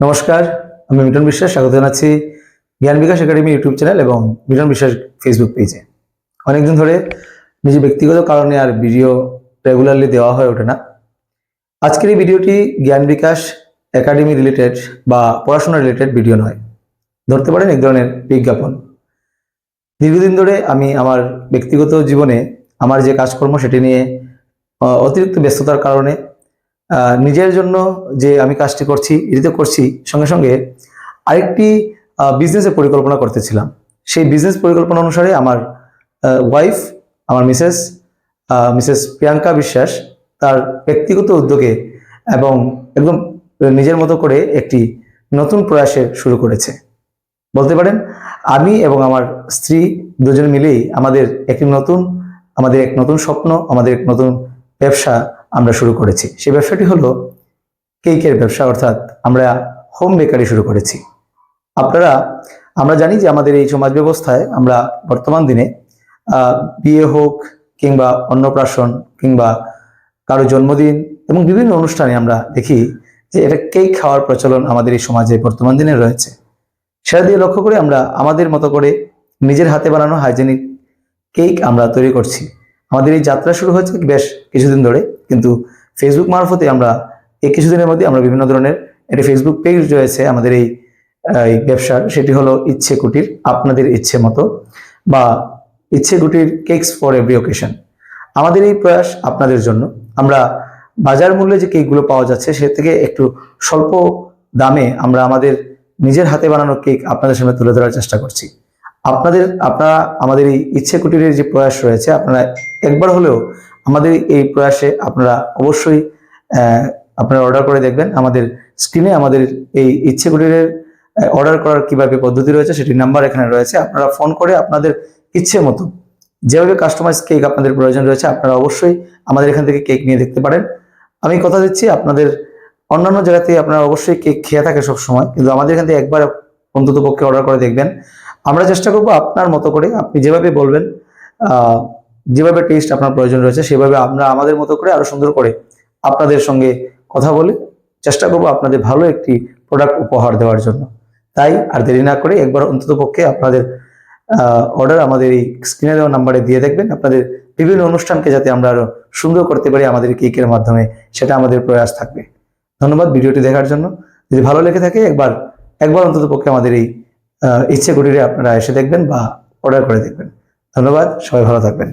নমস্কার, আমি মিটন বিশ্বাস, স্বাগত জানাচ্ছি জ্ঞান বিকাশ একাডেমি ইউটিউব চ্যানেল এবং মিটন বিশ্বাস ফেসবুক পেজে। অনেকদিন ধরে নিজের ব্যক্তিগত কারণে আর ভিডিও রেগুলারলি দেওয়া হয়ে ওঠে না। আজকের এই ভিডিওটি জ্ঞান বিকাশ একাডেমি রিলেটেড বা পড়াশোনা রিলেটেড ভিডিও নয়। ধরতে পারেন এক ধরনের বিজ্ঞাপন। দীর্ঘদিন ধরে আমি আমার ব্যক্তিগত জীবনে আমার যে কাজকর্ম সেটি নিয়ে অতিরিক্ত ব্যস্ততার কারণে নিজের জন্য যে আমি কাজটি করছি, এটিতে করছি, সঙ্গে সঙ্গে আরেকটি বিজনেসের পরিকল্পনা করতেছিলাম। সেই বিজনেস পরিকল্পনা অনুসারে আমার ওয়াইফ আমার মিসেস মিসেস প্রিয়াঙ্কা বিশ্বাস তার ব্যক্তিগত উদ্যোগে এবং একদম নিজের মতো করে একটি নতুন প্রয়াসে শুরু করেছে। বলতে পারেন, আমি এবং আমার স্ত্রী দুজন মিলেই আমাদের একটি নতুন, আমাদের এক নতুন স্বপ্ন, আমাদের এক নতুন ব্যবসা আমরা শুরু করেছি। সেই ব্যবসাটি হলো কেকের ব্যবসা, অর্থাৎ আমরা হোম বেকারি শুরু করেছি। আপনারা, আমরা জানি যে আমাদের এই সমাজ ব্যবস্থায় আমরা বর্তমান দিনে বিয়ে হোক কিংবা অন্নপ্রাশন কিংবা কারও জন্মদিন এবং বিভিন্ন অনুষ্ঠানে আমরা দেখি যে এটা কেক খাওয়ার প্রচলন আমাদের এই সমাজে বর্তমান দিনে রয়েছে। সেটা দিয়ে লক্ষ্য করে আমরা আমাদের মতো করে নিজের হাতে বানানো হাইজেনিক কেক আমরা তৈরি করছি। আমাদের এই যাত্রা শুরু হয়েছে বেশ কিছুদিন ধরে। কিন্তু ফেসবুক মারফতে আমরা এই কিছুদিনের মধ্যে আমরা বিভিন্ন ধরনের একটি ফেসবুক পেজ রয়েছে আমাদের এই ব্যবসার, সেটি হলো ইচ্ছে কুটির, আপনাদের ইচ্ছে মতো বা ইচ্ছে কুটির কেকস ফর এভরি ওকেশন আমাদের এই প্রয়াস আপনাদের জন্য। আমরা বাজার মূল্যে যে কেকগুলো পাওয়া যাচ্ছে, সে থেকে একটু স্বল্প দামে আমরা আমাদের নিজের হাতে বানানো কেক আপনাদের সামনে তুলে ধরার চেষ্টা করছি। আপনাদের, আপনারা আমাদের এই ইচ্ছে কুটিরের যে প্রয়াস রয়েছে, আপনারা একবার হলেও আমাদের এই প্রয়াসে আপনারা অবশ্যই আপনারা অর্ডার করে দেখবেন। আমাদের স্ক্রিনে আমাদের এই ইচ্ছে কুটিরের অর্ডার করার কীভাবে পদ্ধতি রয়েছে সেটির নাম্বার এখানে রয়েছে। আপনারা ফোন করে আপনাদের ইচ্ছে মতো যেভাবে কাস্টমাইজ কেক আপনাদের প্রয়োজন রয়েছে, আপনারা অবশ্যই আমাদের এখান থেকে কেক নিয়ে দেখতে পারেন। আমি কথা দিচ্ছি আপনাদের অন্যান্য জায়গাতে আপনারা অবশ্যই কেক খেয়ে থাকে সব সময় কিন্তু আমাদের এখান থেকে একবার অন্তত পক্ষে অর্ডার করে দেখবেন। আমরা চেষ্টা করব আপনার মতো করে, আপনি যেভাবে বলবেন যেভাবে টেস্ট আপনার প্রয়োজন রয়েছে, সেভাবে আমরা আমাদের মতো করে আরও সুন্দর করে আপনাদের সঙ্গে কথা বলে চেষ্টা করব আপনাদের ভালো একটি প্রোডাক্ট উপহার দেওয়ার জন্য। তাই আর দেরি না করে একবার অন্তত পক্ষে আপনাদের অর্ডার আমাদের এই স্ক্রিনে দেওয়া নাম্বারে দিয়ে দেখবেন। আপনাদের বিভিন্ন অনুষ্ঠানকে যাতে আমরা আরও সুন্দর করতে পারি আমাদের কেকের মাধ্যমে, সেটা আমাদের প্রয়াস থাকবে। ধন্যবাদ ভিডিওটি দেখার জন্য। যদি ভালো লেগে থাকে, একবার একবার অন্তত পক্ষে আমাদের এই ইচ্ছে কুটিরে আপনারা এসে দেখবেন বা অর্ডার করে দেখবেন। ধন্যবাদ, সবাই ভালো থাকবেন।